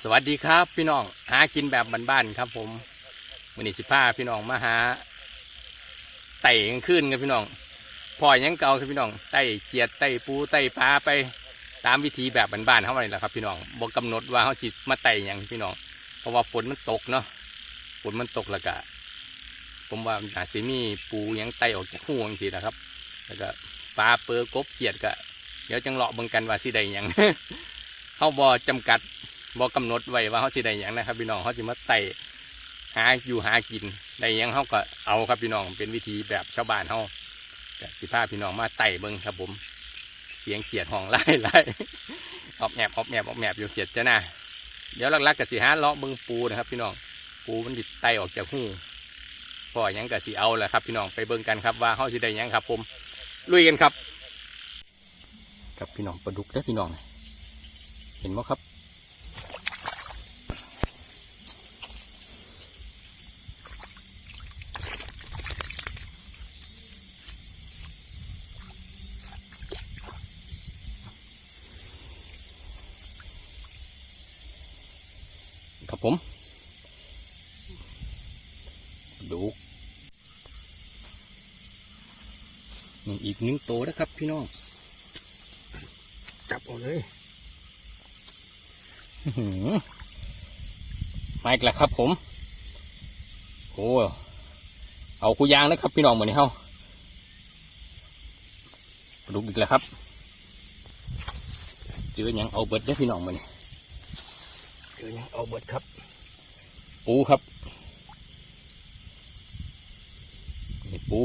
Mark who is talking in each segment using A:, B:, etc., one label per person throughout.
A: สวัสดีครับพี่น้องหากินแบบบ้านๆครับ ผมมือนิสิผ้าพี่น้องมาหาไต่กลางคืนครับพี่น้องพ่อยังเก่าครับพี่น้องไต่เกียดไต่ปูไต่ปลาไปตามวิธีแบบบ้านๆเขาอะไรแหละครับ พี่น้องบอกกำหนดว่าเขาสิมาไต่ยังพี่น้อง เพราะว่าฝนมันตกเนาะฝนมันตกแล้วก็ผมว่าอาจสิมีปูยังไต่ออกจากหูจังสินะครับ แล้วก็ปลาเปอร์กบเขียดก็เดี๋ยวจังเลาะบิ่งกันว่าสิได้หยังเขาบอจำกัด บอกกำหนดไว้ว่าเขาสิได้ยังนะครับพี่น้องเขาสิมาไต่หาอยู่หากินได้ยังเขาก็เอาครับพี่น้องเป็นวิธีแบบชาวบ้านเขาแบบสิพาพี่น้องมาไต่เบิ้งครับผม เสียงเขียดห้องไล่ไล่ออบแอบออบแอบออบแอบอยู่เขียดจ้ะนะเดี๋ยวลักๆกับสิหาเลาะเบิ้งปูนะครับพี่น้องปูมันติดไต่ออกจากหูพ่อยังกับสิเอาแหละครับ พี่น้องไปเบิ้งกันครับว่าเขาสิได้ยังครับ ผมลุยกันครับ ครับพี่น้องปลาดุกได้อพี่น้อง เห็นไหมครับ ครับผม ดูนี่อีกหนึ่งตัวนะครับพี่น้อง จับเอาเลยอื้อหือมาอีกแล้วครับผม โอ้เอากูยางนะครับ พี่น้องเหมือนเฮาปลุกอีกแล้วครับ เจอหยังเอาเบิดได้อพี่น้องเหมือนเจอหยังเอาเบิดครับ ปูครับนี่ปู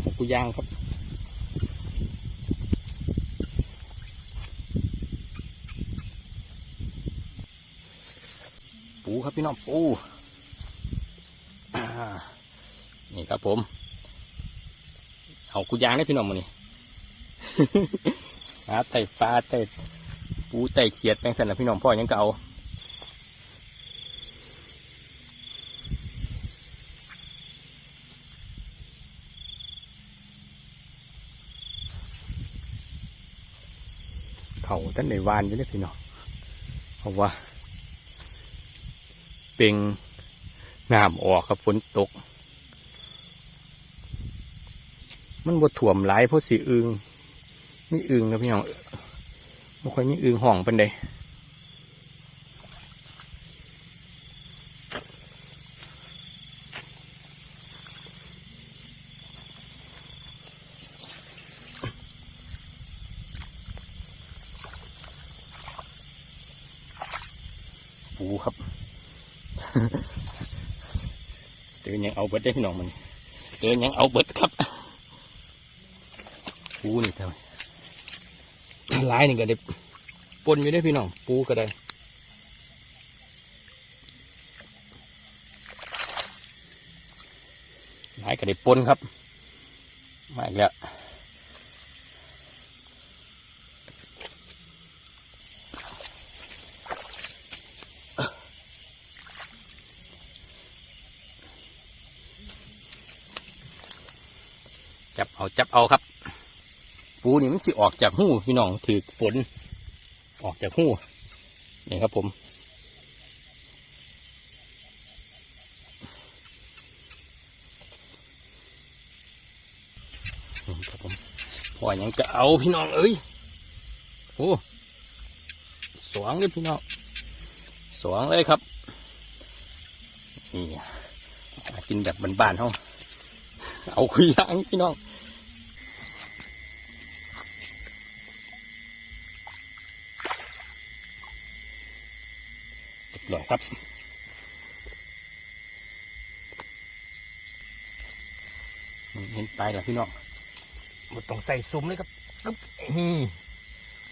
A: เอากูยางครับปูครับพี่น้องปูนี่ครับผม เอากูยางได้พี่น้องมานี่หาไต่ฟ้าไต่ ปูไต่เขียดแปลงสันนะพี่น้องพ่อยังก็เอาเขาท่านในวานอยู่เลยพี่น้องเพราะว่าเป่งน้ำออกครับฝนตก มันบดถ่วมหลายเพราะสีอึงมีอึงนะพี่น้อง ไม่ค่อยมีอึงห่องเป็นใดปูครับเจอยังเอาเบิดได้พี่น้องมันเจอยังเอาเบิดครับปูนี่ทำไมห ลายนี่ก็ได้ปนอยู่ได้พี่น้อง ปูก็ได้หลายก็ได้ปนครับ มาอีกแล้วจับเอา จับเอาครับ ปูนี่มันสิออกจากหูพี่น้องถือฝน ออกจากหูนี่ครับผมนี่ครับผมพอยังจะเอาพี่น้องเอ้ยโอ้สวงเลยพี่น้องสวงเลยครับนี่กินแบบบ้านๆเขาเอาคุยยางพี่น้อง เรียบร้อยครับเห็นไปแล้วพี่น้องมันต้องใส่ซุ้มเลยครับกึ๊บนี่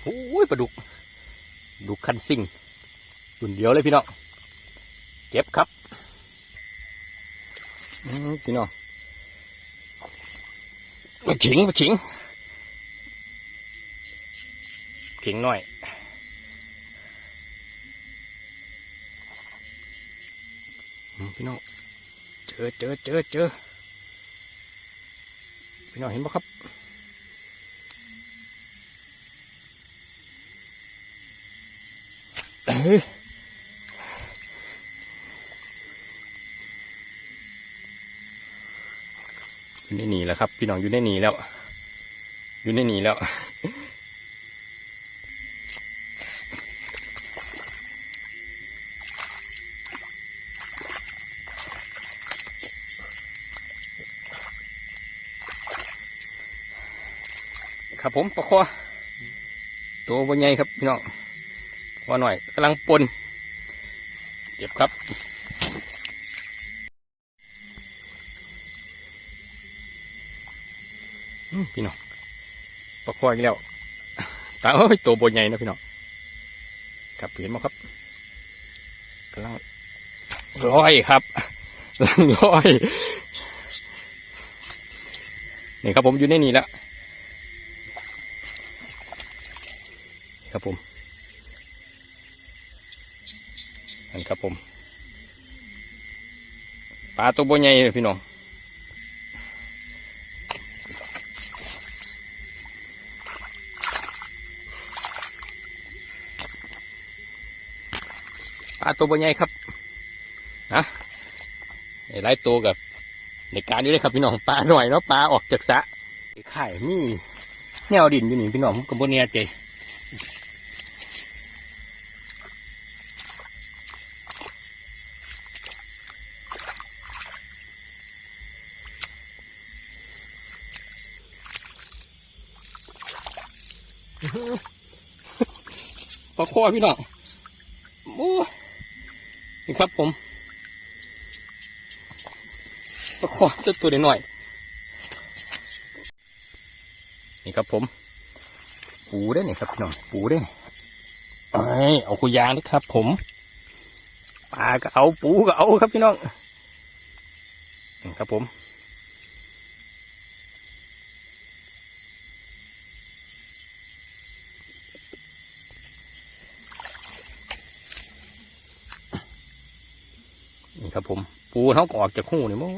A: โอ้ยปลาดุก ดุกคันซิ่งตุนเดียวเลยพี่น้อง เก็บครับอืมพี่น้องมาขิงมาขิง ขิงหน่อย อืม พี่น้อง เจอเจอเจอเจอพี่น้องเห็นปะครับเอ้ยอยู่ในหนีแล้วครับ พี่น้องอยู่ในหนีแล้ว อยู่ในหนีแล้ว ครับผมประคอตัวบนใหญ่ครับพี่น้องพอหน่อยกำลังปนเจ็บครับพี่น้องประคออีกแล้วตาเอ้ยตัวบนใหญ่นะพี่น้องครับเห็นไหมครับกำลังร้อยครับกำลังร้อยนี่ครับผมอยู่ในนี่แล้ว ครับผมอันครับผมปลาตัวบใหญ่เลยพี่น้องปลาตัวบใหญ่ครับนะไอ้ไล่ตัวกับในการนี้เลยครับพี่น้องปลาหน่อยเนาะปลาออกจากสะไข่มีแนวดินอยู่นี่พี่น้องผมกับโบเนียใจ ปลาคอพี่น้องโอ้นี่ครับผมปลาคอเจะตัวเด็กหน่อย นี่ครับผม ปูได้เนี่ยครับพี่น้อง ปูได้เนี่ยเอาคุยางนะครับ ผมปลาก็เอาปูก็เอาครับพี่น้องนี่ครับผม นี่ครับ ผม ปูเขาก็ออกจากหูนี่มั้ง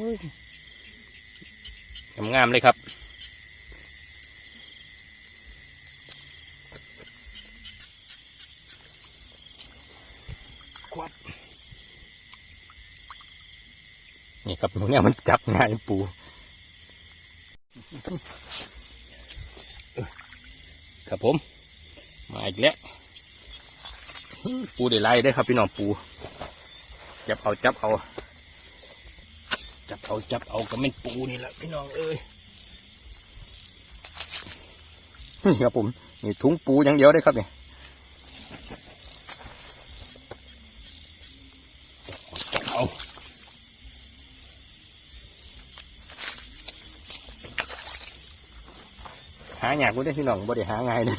A: งามๆเลยครับครับนี่ครับหนูเนี่ยมันจับง่ายปูครับผม มาอีกแล้ว ปูได้ไล่ได้อครับพี่น้องปู จับเอาจับเอา จับเอาจับเอาก็ไม่นปูนี่แหละพี่น้องเอ้ยนี่ครับผมนี่ถุงปูอย่างเดียวได้ครับเนี่ยจับเอาหาอยากกูได้พี่น้องบ่ได้หาง่ายเลย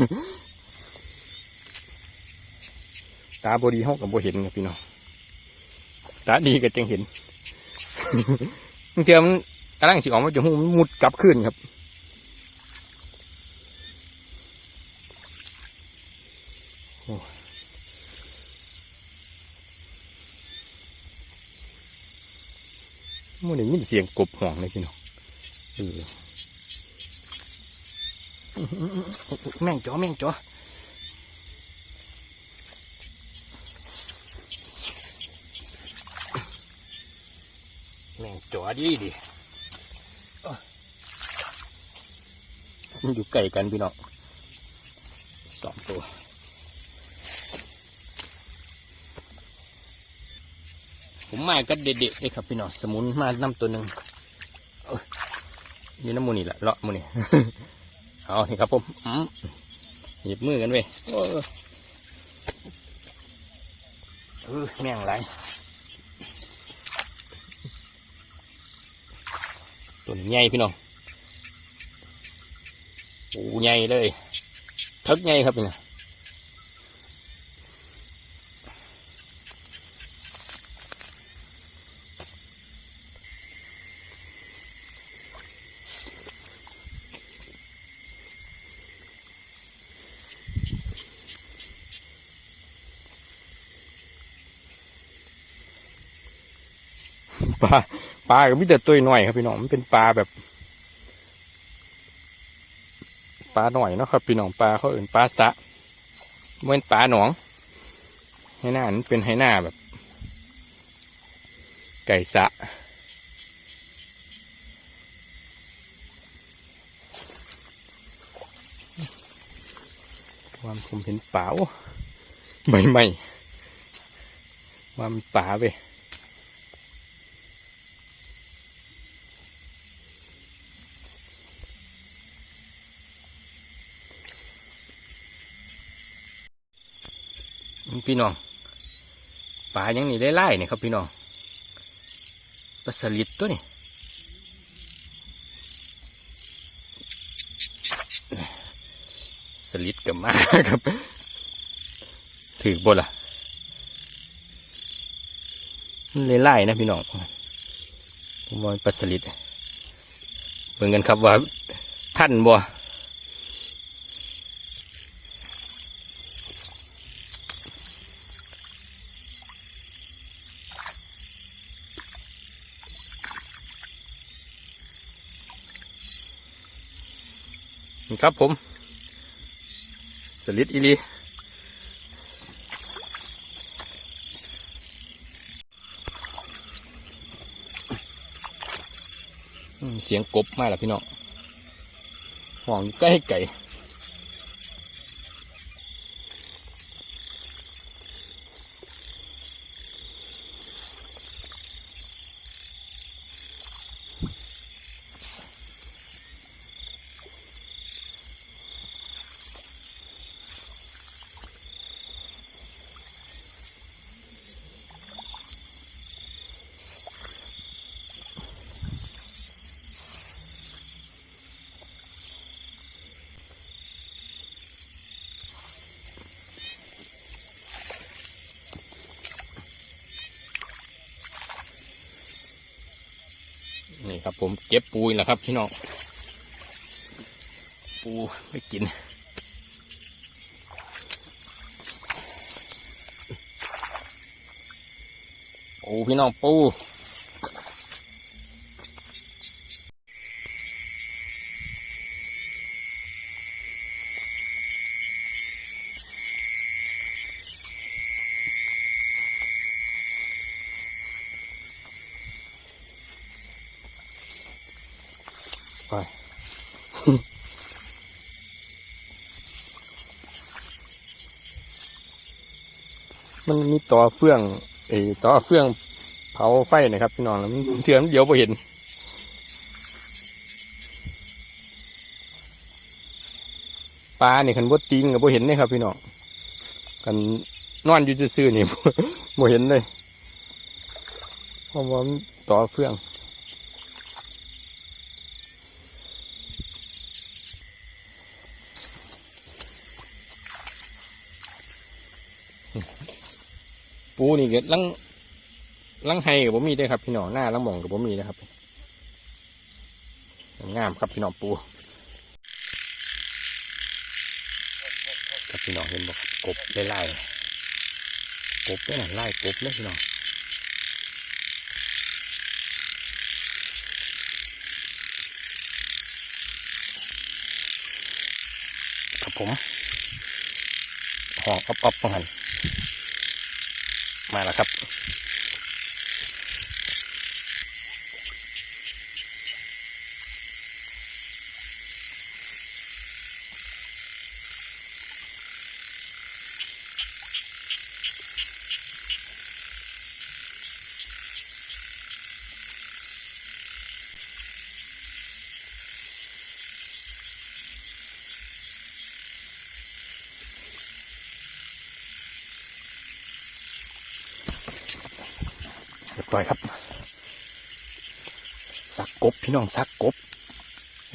A: ตาบดีห้องกับบ่เห็นพี่น้อง ตาดีก็จังเห็นบางทีมันกำลังสิออกมาจะหูกมุดกลับขึ้นครับมันได้ยินเสียงกบห่องเลยพี่น้องเออแม่งจ๋อแม่งจ๋อ ม่งจ๋อดีดิมันอยู่ใกล้กันพี่น้องสองตัวผมมาก็เด็ดๆเลยครับพี่น้องสมุนมาน้ำตัวหนึ่งอยู่น้ำมูนี่แหละเลาะมูนี่เอานี่ครับผมหยิบมือกันเว้ยโอ้ยเออแม่งไร ตัวนี้ใหญ่พี่น้องปูใหญ่เลยทึกใหญ่ครับพี่น้องปลา ปลาก็มีแต่ตัวหน้อยครับพี่น้องมันเป็นปลาแบบ ปลาหน่อยเนาะครับพี่น้องปลาเขาอื่นปลาสะเมื่นปลาหนองให้หน้านั้นเป็นให้หน้าแบบ ไก่สะความผมเห็นเปล่าใบใหม่ว่ามป่าไป พี่น้องป่ายังนี่ได้ไล่เนี่ยครับพี่น้องปลาสลิดตัวนี่สลิดกับมาครับ ถือบนล่ะเลยไล่นะพี่น้องผมว่าปลาสลิดเบิ่งกันครับว่าท่านบ่ ครับผม สลิดอีลีเสียงกบมากล่ะพี่น้องห่องใกล้ไก่ ครับ ผมเก็บปูอีกแล้วครับ พี่น้องปูไม่กินปูพี่น้องปู มันมีต่อเฟื่องไอ้ต่อเฟื่องเผาไฟนะครับพี่น้องแล้วมันเถื่อนเดี๋ยวพอเห็นปลาเนี่ยคันบดติงกับบ่เห็นเลยครับพี่น้องกันนอนอยู่ซื่อๆนี่บ่เห็นเลยเพราะว่ามันต่อเฟื่อง ปูนี่ก็ลังลังไฮกับผมมีได้ครับ พี่น้องหน้าลังหมองกับผมมีนะครับงามครับพี่น้องปูครับพี่น้องเห็นบอกครับกบไล่ไล่กบเนี่ยไล่กบเลยพี่น้องครับผมหองอ๊อบอ๊อบๆหัน มาแล้วครับ เรียบร้อยครับ สักกบพี่น้องสักกบ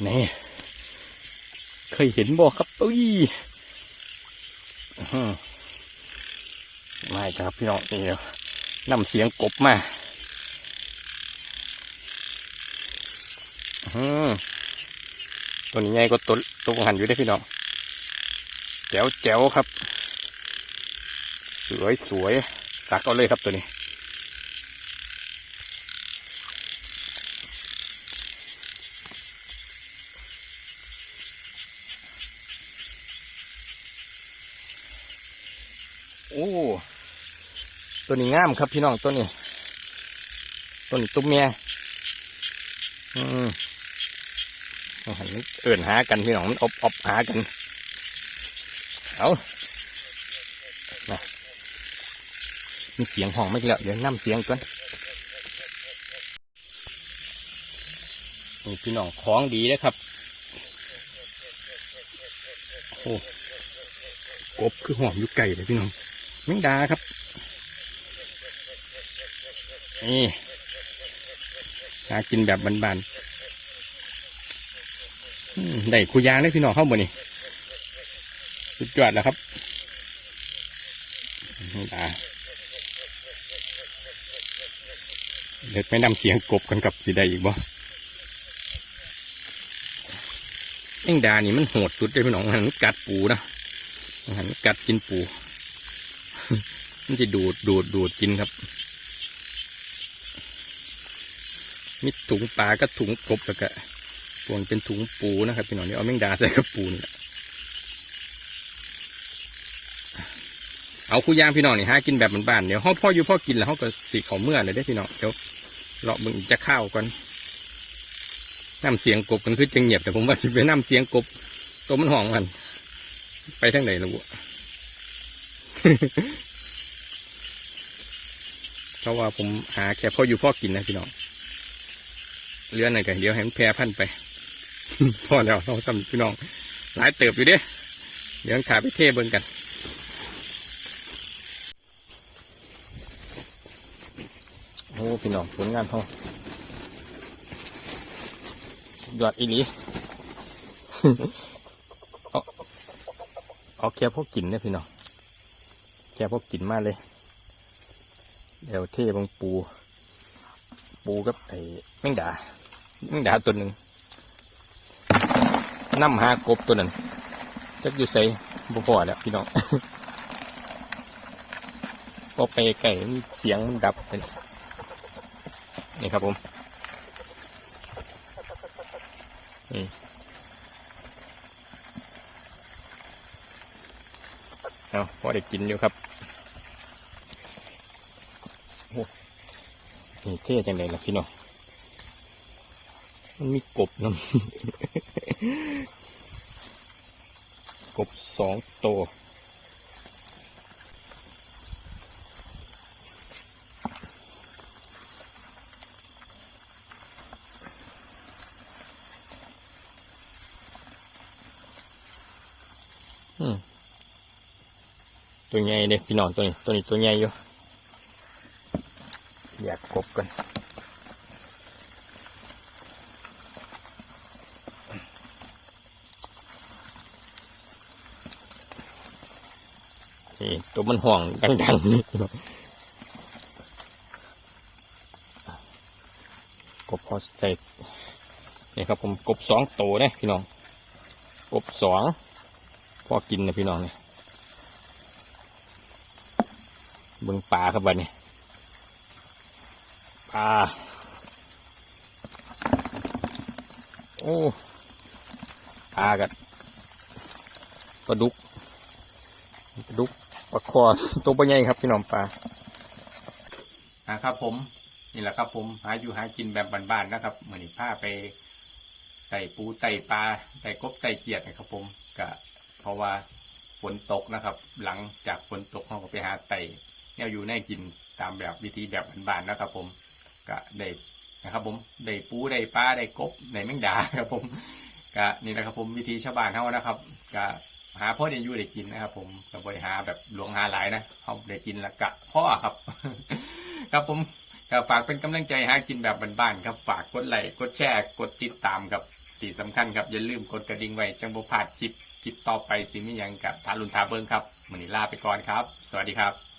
A: นี่เคยเห็นบ่ครับอุ้ยไม่ครับพี่น้องนี่นำเสียงกบมาตัวนี้ใหญ่กว่าตัวตัวหันอยู่ได้พี่น้องแจ๋วแจ๋วครับ สวยสวยสักเอาเลยครับตัวนี้ ตัวนี้งามครับพี่น้องตัวนี้ตัวนี้ตุ้มเมียอืมเอาหันเอื่นหากันพี่น้องมันอบอบหากันเอานะมีเสียงห้องไม่กี่แล้วเดี๋ยวนํเสียงก่อนนี่พี่น้องของดีนะครับโอ้กบคือหอมอยู่ไก่เลยพี่น้องแมงดาครับ นี่หากินแบบบานๆได้คุยางได้พี่น้องเข้าบ่นี่สุดยอดแล้วครับแมงดาเดี๋ยวไปนำเสียงกบกันกับสิได้อีกบ่แมงดานี่มันโหดสุดเลยพี่น้องมันกัดปูนะมันกัดกินปู มันจะดูดดูดดูดกินครับ มีถุงปลาก็ถุงกบแล้วก็ปนเป็นถุงปูนะครับพี่น้องนี่เอาแมงดาใส่กับปูนี่แหลเอาคู่ย่างพี่น้องนี่หากินแบบบ้านๆเดี๋ยวห้องพ่ออยู่พ่อกินแล้วเขาก็สีเขาเมื่อเลยได้พี่น้องเดี๋ยวเลาะมึงจะข้าวก่อนน้ำเสียงกบกันคือจะเงียบแต่ผมว่าสิไปน้ำเสียงกบตัวมันห่องมันไปทางไหนละวะเพราะว่าผมหาแค่พ่ออยู่พ่อกินนะพี่น้อง เรือไหนกันเดี๋ยวให้มันแพร่พันไปพอแล้วเราทำพี่น้อง หลายเติบอยู่เด้เดี๋ยวขาไปเทเบิ่งกันโอ้พี่น้องผลงานเขายอดอีหลีเอาเอแค่พวกกินเนี่ยพี่น้องแค่พวกกินมากเลย เดี๋ยวเทบางปู ปูกับไอ้แมงดา ดาตัวหนึ่งน้ำหากบตัวนั้นจักอยู่ใส่บ่พอแล้วพี่น้องพอไปไก่เสียงมันดับไปนี่ครับผมนี่เอาพอได้กินอยู่ครับโอ้นี่เท่จังเลยล่ะพี่น้อง มันมีกบน้ำกบสองตัวอืมตัวใหญ่เลยพี่น้องตัวนี้ ตัวนี้ตัวใหญ่อยู่อยากกบกัน ตัวมันห่วงดังๆนี่กบพอใส่นี่ครับผมกบสองตัวนะพี่น้องกบสองพอกินนะพี่น้องเนี่ยเบิ่งปลาครับบัดนี้ปลาโอ้ปลากัดปลาดุกปลาดุก ปลาคอตัวปลาใหญ่ครับพี่น้องปลาครับผมนี่แหละครับ ผมหาอยู่หากินแบบบ้านๆนะครับเหมือนผ้าไปไต่ปูไต่ปลาไต่กบไต่เกียดนะครับ ผมก็เพราะว่าฝนตกนะครับ หลังจากฝนตกเราก็ไปหาไต่แนวอยู่แน่กินตามแบบวิธีแบบบ้านๆนะครับ ผมก็ได้นะครับ ผมได้ปูได้ปลาได้กบได้แมงดาครับ ผมก็นี่นะครับ ผมวิธีชาวบ้านเขานะครับก็ หาพ่อเดียอยู่ได้กินนะครับผมกับริหาแบบหลวงหาหลายนะเขาได้กินละกะพ่อครับ ครับผมก็ฝากเป็นกำลังใจหากินแบบบ้านๆครับ ฝากกดไลค์กดแชร์กดติดตามครับที่สำคัญครับอย่าลืมกดกระดิ่งไว้จังบ่พลาดคลิปคลิปต่อไปสิมียังกับทารุณทาเบิงครับมันนี้ลาไปก่อนครับ สวัสดีครับ